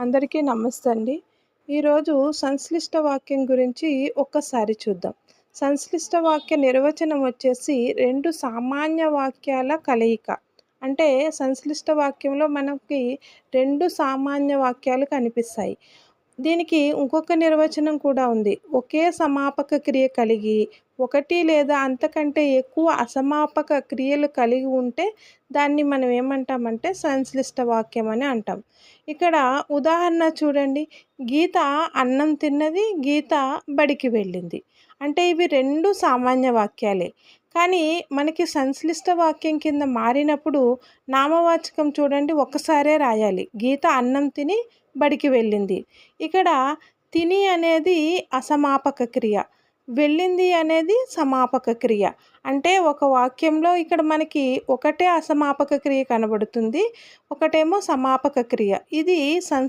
అందరికీ నమస్తే అండి. ఈరోజు సంశ్లిష్ట వాక్యం గురించి ఒక్కసారి చూద్దాం. సంశ్లిష్ట వాక్య నిర్వచనం వచ్చేసి రెండు సామాన్య వాక్యాల కలయిక. అంటే సంశ్లిష్ట వాక్యంలో మనకి రెండు సామాన్య వాక్యాలు కనిపిస్తాయి. దీనికి ఇంకొక నిర్వచనం కూడా ఉంది. ఒకే సమాపక క్రియ కలిగి ఒకటి లేదా అంతకంటే ఎక్కువ అసమాపక క్రియలు కలిగి ఉంటే దాన్ని మనం ఏమంటామంటే సంశ్లిష్ట వాక్యం అని అంటాం. ఇక్కడ ఉదాహరణ చూడండి. గీత అన్నం తిన్నది గీత బడికి వెళ్ళింది. అంటే ఇవి రెండు సామాన్య వాక్యాలే. కానీ మనకి సంశ్లిష్ట వాక్యం కింద మారినప్పుడు నామవాచకం చూడండి ఒక్కసారే రాయాలి. గీత అన్నం తిని బడికి వెళ్ళింది. ఇక్కడ తిని అనేది అసమాపక క్రియ. వెళ్ళింది అనేది సమాపక క్రియ. అంటే ఒక వాక్యంలో ఇక్కడ మనకి ఒకటే అసమాపక క్రియ కనబడుతుంది ఒకటేమో సమాపక క్రియ. ఇది